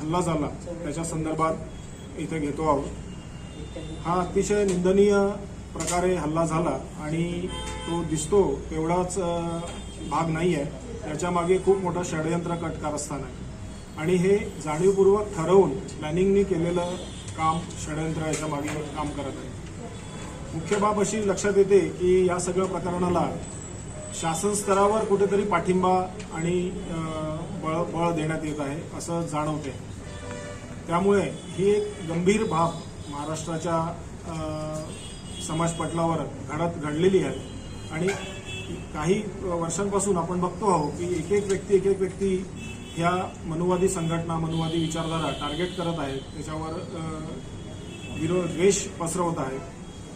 हल्ला झाला. त्याच्या संदर्भात इथे घेतो आहोत. हा अतिशय निंदनीय प्रकारे हल्ला झाला आणि तो दिसतो तेवढाच भाग नाही आहे त्याच्यामागे खूप मोठा षडयंत्र कट कारस्थान आहे. आणि हे जाणीवपूर्वक ठरवून प्लॅनिंगनी केलेलं काम षडयंत्र याच्या मागे काम करत आहे. मुख्य बाब अशी लक्षात येते की या सगळ्या प्रकरणाला शासन स्तरावर कुठेतरी पाठिंबा आणि बळ बळ देण्यात येत आहे असं जाणवते. त्यामुळे ही एक गंभीर बाब महाराष्ट्राच्या समाजपटलावर घडत घडलेली आहे. आणि काही वर्षांपासून आपण बघतो आहोत की एक एक व्यक्ती एक एक व्यक्ती ह्या मनुवादी संघटना मनुवादी विचारधारा टार्गेट करत आहेत. त्याच्यावर विरोध द्वेष पसरवत आहेत.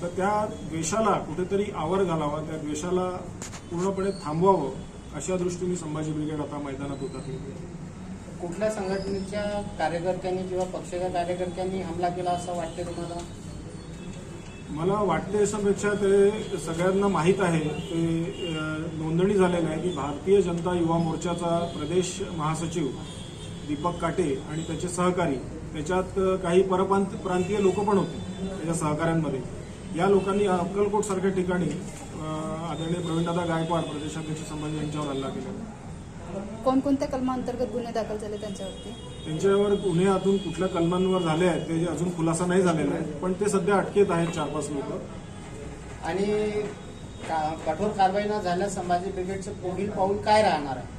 तर त्या द्वेषाला कुठेतरी आवर घालावा त्या द्वेषाला पूर्णपणे थांबवावं अशा दृष्टीने संभाजी ब्रिगेड आता मैदानात उतरली कुठल्या संघटनेच्या कार्यकर्त्यांनी किंवा पक्षाच्या कार्यकर्त्यांनी हमला केला असं वाटते तुम्हाला? मला वाटते याच्यापेक्षा ते सगळ्यांना माहीत आहे ते नोंदणी झालेलं आहे की भारतीय जनता युवा मोर्चाचा प्रदेश महासचिव दीपक काटे आणि त्याचे सहकारी त्याच्यात काही परप्रांत प्रांतीय लोक पण होते त्याच्या सहकाऱ्यांमध्ये. या लोकांनी अक्कलकोट सारख्या ठिकाणी आदरणीय प्रवीणदादा गायकवाड प्रदेशाध्यक्ष संभाजी यांच्यावर हल्ला केला कोणकोणत्या कलमांतर्गत गुन्हे दाखल झाले त्यांच्यावरती? त्यांच्यावर गुन्हे अजून कुठल्या कलमांवर झाले आहेत ते अजून खुलासा नाही झालेला आहे पण ते सध्या अटकेत आहेत चार पाच लोक. आणि का- कठोर कारवाई न झाल्यास संभाजी ब्रिगेडचं पुढील पाऊल काय राहणार आहे?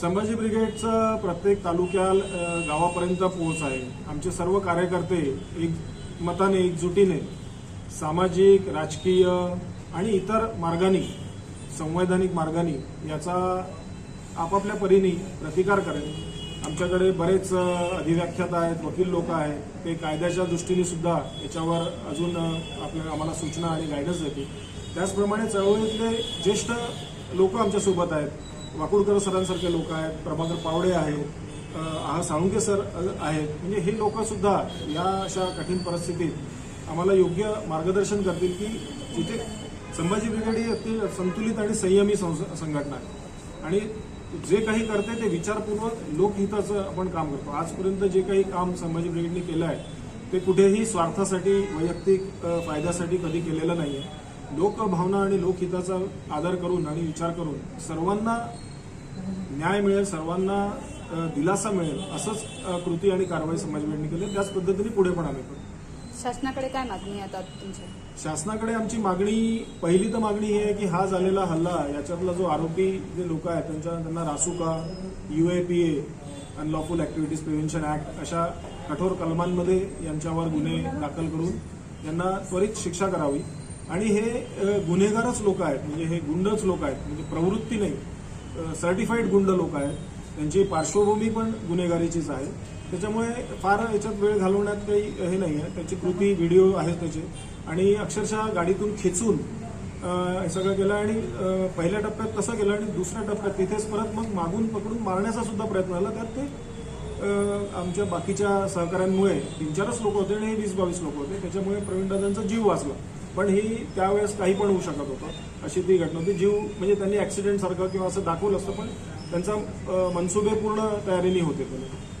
संभाजी ब्रिगेडचं प्रत्येक तालुक्यात अ, गावापर्यंत पोहोच आहे. आमचे सर्व कार्यकर्ते एक मताने एकजुटीने सामाजिक राजकीय आणि इतर मार्गांनी संवैधानिक मार्गांनी याचा आपापल्या परीने प्रतिकार करेल. आमच्याकडे बरेच अधिव्याख्याता अधिव्याख्यात आहेत वकील लोक आहेत. ते कायद्याच्या दृष्टीने सुद्धा याच्यावर अजून आपल्या आम्हाला सूचना आणि गायडन्स देतील. त्याचप्रमाणे चळवळीतले ज्येष्ठ लोक आमच्यासोबत आहेत. वाकुडकर सरांसारखे लोक आहेत प्रभाकर पावडे आहेत अ, आहा साळुंके सर आहेत. म्हणजे हे लोकसुद्धा या अशा कठीण परिस्थितीत आम्हाला योग्य मार्गदर्शन करतील की जिथे संभाजी ब्रिगेड ही अति संतुलित आणि संयमी संस- संघटना आहे. आणि जे काही करते ते विचारपूर्वक लोकहिताचं आपण काम करतो. आजपर्यंत जे काही काम संभाजी ब्रिगेडने केलं आहे ते कुठेही स्वार्थासाठी वैयक्तिक फायद्यासाठी कधी केलेलं नाही आहे लोकभावना आणि लोकहिताचा आदर करून आणि विचार करून सर्वांना न्याय मिळेल सर्वांना दिलासा मिळेल असंच कृती आणि कारवाई संभाजी ब्रिगेडने केली. आहे. त्याच पद्धतीने पुढे पण आम्ही करू शासनाकडे काय मागणी आता तुमची? शासनाकडे आमची मागणी पहिली तर मागणी ही आहे की हा झालेला हल्ला याच्यातला जो आरोपी जे लोक आहेत त्यांच्या त्यांना रासुका UAPA unlawful activities prevention act अशा कठोर कलमांमध्ये यांच्यावर गुन्हे दाखल करून यांना त्वरित शिक्षा करावी. आणि हे गुन्हेगारच लोक आहेत म्हणजे हे गुंडच लोक आहेत म्हणजे प्रवृत्ती नाही. सर्टिफाईड गुंड लोक आहेत. त्यांची पार्श्वभूमी पण गुन्हेगारीचीच आहे. त्याच्यामुळे फार याच्यात वेळ घालवण्यात काही हे नाही आहे. त्याची कृती व्हिडिओ आहेत त्याचे. आणि अक्षरशः गाडीतून खेचून हे सगळं केलं आणि पहिल्या टप्प्यात तसं केलं आणि दुसऱ्या टप्प्यात तिथेच परत मग मागून पकडून मारण्याचा सुद्धा प्रयत्न झाला. त्यात ते आमच्या बाकीच्या सहकाऱ्यांमुळे तीन चारच लोक होते आणि हे वीस बावीस लोक होते. त्याच्यामुळे प्रवीणदादांचा जीव वाचला. पण ही त्यावेळेस काही पण होऊ शकत होतं अशी ती घटना होती. जीव म्हणजे त्यांनी ऍक्सिडेंट सारखं किंवा असं दाखवलं असतं पण त्यांचा मनसुबे पूर्ण तयारीने होते त्याने